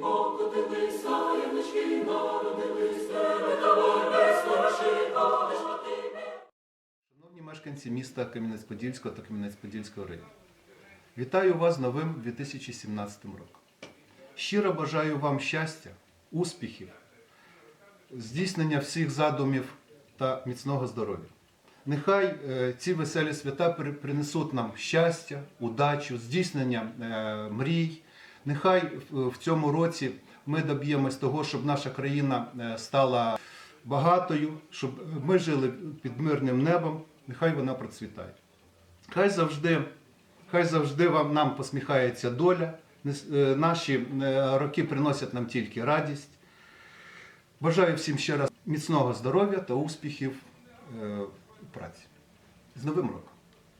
покотилися, янички народились, мешканці міста Кам'янець-Подільського та Кам'янець-Подільського району, вітаю вас з новим 2017 роком. Щиро бажаю вам щастя, успіхів, здійснення всіх задумів та міцного здоров'я. Нехай е, ці веселі свята принесуть нам щастя, удачу, здійснення е, мрій. Нехай в- цьому році ми доб'ємось того, щоб наша країна е, стала багатою, щоб ми жили під мирним небом. Нехай вона процвітає. Хай завжди, хай завжди вам нам посміхається доля. Е, Наші е, роки приносять нам тільки радість. Бажаю всім ще раз міцного здоров'я та успіхів е, у праці. З Новим роком!